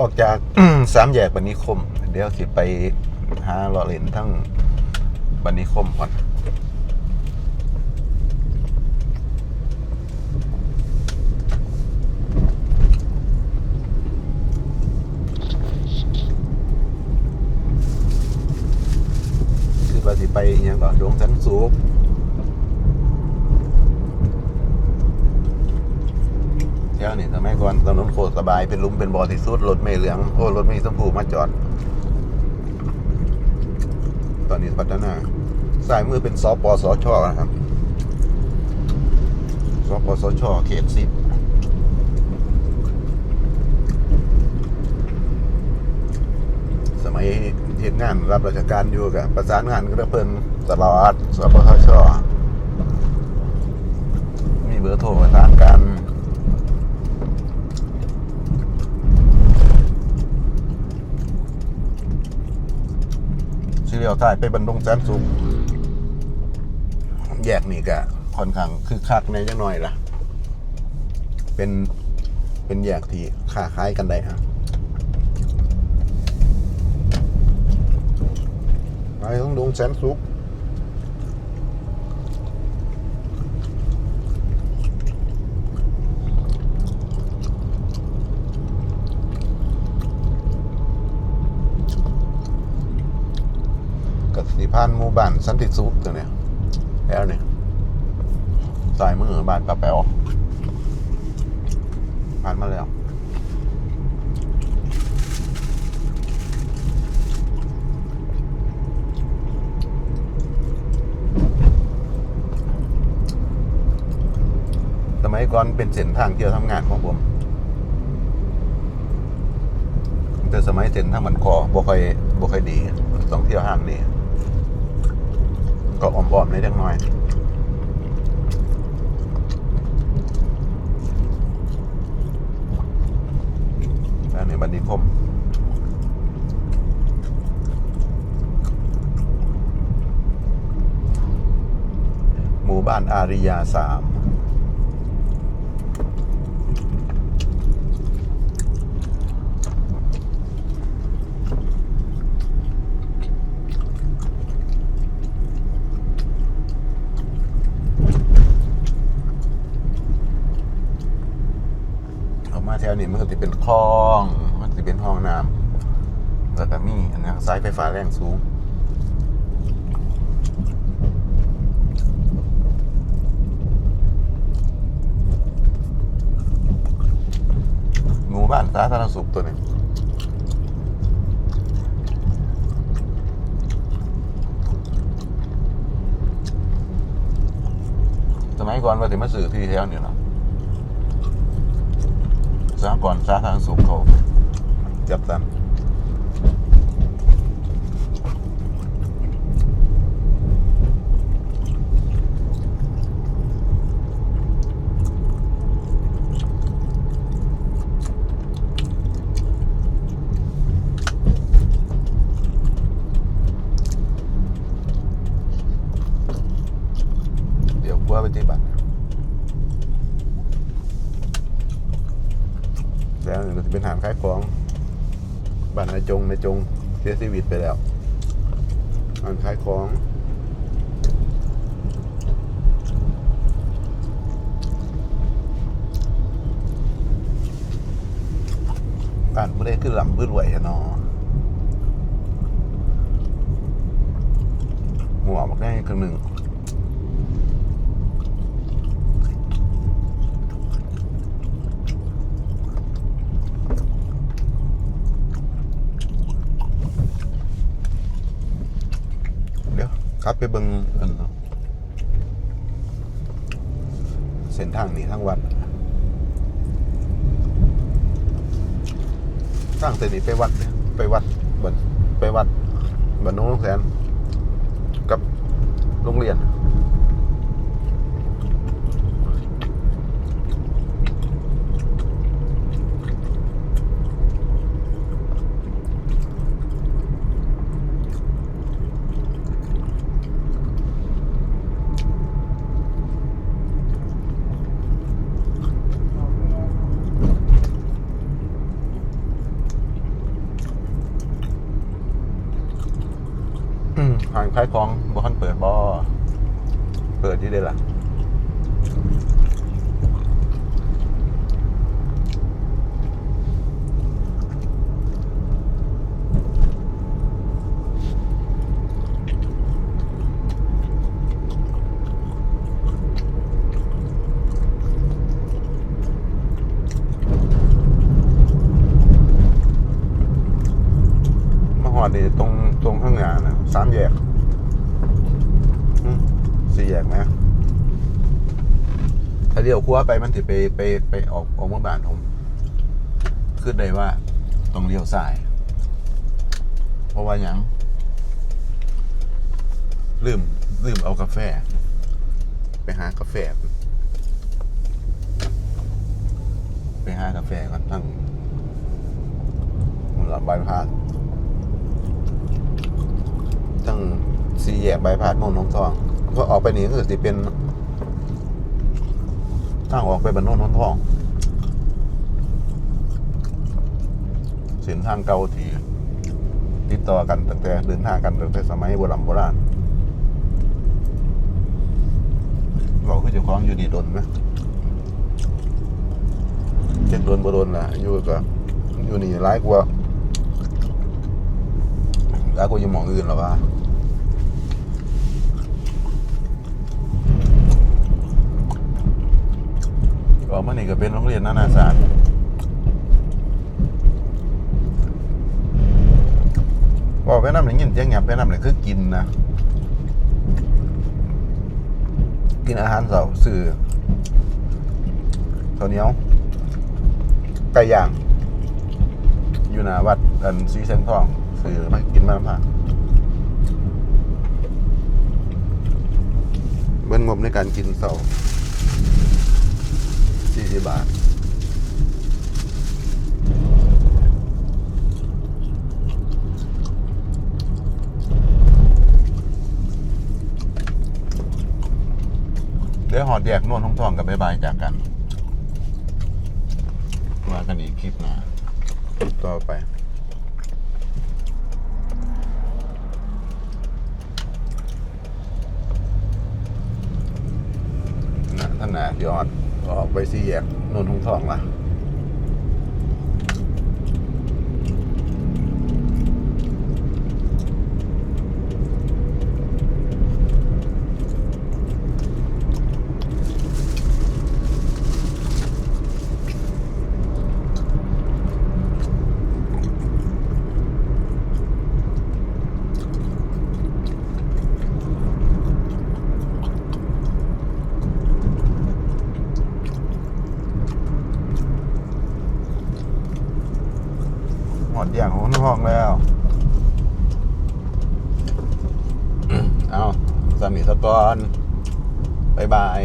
ออกจาก สามแยกบันนิคม เดี๋ยวสิไปหาเลาะเล่นทั้งบันนิคมก่อนคือว่าสิไปอหยังก่อนดงสันสูบ เที่ยวนี่สมัยก่อนถนนโคตรสบายเป็นลุมเป็นบ่อที่สุดรถไม่เหลืองโอ้รถไม่สมพูมาจอด ตอนนี้พัฒนาสายมือเป็นสปสชนะครับสปสชเขตสิบสมัยเหตุงานรับราชการอยู่กับประสานงานก็เพิ่นตลอดสปสชมีเบอร์โทรประสานกัน ที่เลียวถ่ายไปบรรดงแสนสุขแยกนี่ก็ค่อนข้างคือคักในจังหน่อยละเป็นเป็นแยกที่ค่าขายกันได้ฮะไปต้องดงแสนสุข สิพานหมู่บ้านสันติสุขตัวเนี้ยแล้วเนี่ยสายมือบ้านปะแป๋วผ่านมาแล้วสมัยก่อนเป็นเส้นทางเที่ยวทำงานของผมแต่สมัยเส้นทางมันคอบ่ค่อยบ่ค่อยดีต้องเที่ยวห้างนี่ ก็อ้อมๆในเล็กน้อยแล้วในบันดีคมหมู่บ้านอาริยาสาม ออกมาแถวนี้มันก็จะเป็นคลอง มันจะเป็นห้องน้ำแล้วก็มีอันนี้สายไฟฟ้าแรงสูงหมู่บ้านสาธารณสุขตัวนี้สมัยก่อนว่าจะมาสื่อที่แถวนี่เนาะ หกรณ์สาธารณสุขเขาจับตันเดี๋ยวกลัวไปฏิบัติ แล้วนี่ก็จะ เป็นฐานขายของบ้านนายจงนายจงเสียชีวิตไปแล้วฐานขายของบ้านไม่ได้คือลำพื้นไหวอะเนาะหมัวบอกได้ครึ่งหนึ่ง เดี๋ยว ครับไปเบิงอันเส้นทางนี้ทั้งวันตั้งเส้นนี้ไปวัด ไปวัดบันไปวัดบันน้องแสนกับโรงเรียน ขายของบ่ทันเปิดบ่เปิดยี่เด้ล่ะ หอดนี่ตรงตรงข้างหน้านะสามแยกอืมสี่แยกไหมถ้าเลี้ยวขวาไปมันถือไปไปไปออกออกเมื่อบานผมขึ้นได้ว่าต้องเลี้ยวซ้าย เพราะว่าหยังลืมลืมเอากาแฟ ไปหากาแฟ ไปหากาแฟก่อนทั้งหลับใบายพาส ตั้งสี่ แยกใบพาดมองน้องทอง ก็ออกไปนี่ก็คือสิเป็นทางออกไปบรรโนนนทองเส้นทางเก่าที่ติดต่อกันตั้งแต่เดินทางกันตั้งแต่สมัยโบราณโบราณเราคือจะคล้องอยู่ดีดนไหมเจ็ดโดนบ่โดนล่ะอยู่ก็อยู่นี่ร้ายกว่าแล้วกูจะมองอื่นหรอวะก็ มันนี่ก็เป็นโรงเรียนนานาศาตร์บอกไปน้ำหนึ่งยินเจียงหยับไปน้ำหนึ่งคือกินนะกินอาหารเสาร์สื่อข้าวเหนียวไก่ย่าง อยู่หน้าวัดอันซีเซนทองซื้อมากินมาผ่าเบิ้งงบในการกินเสา สี่สิบบาท เดี๋ยวหอดแยกนวลท้องทองกับบายบายจากกันว่ากันอีกคลิปหนะต่อไปนะท่านนายอด ออกไปสี่แยกนนทงทองละ ดอย่างของห้องแล้ว เอาสามีสกอนบายบาย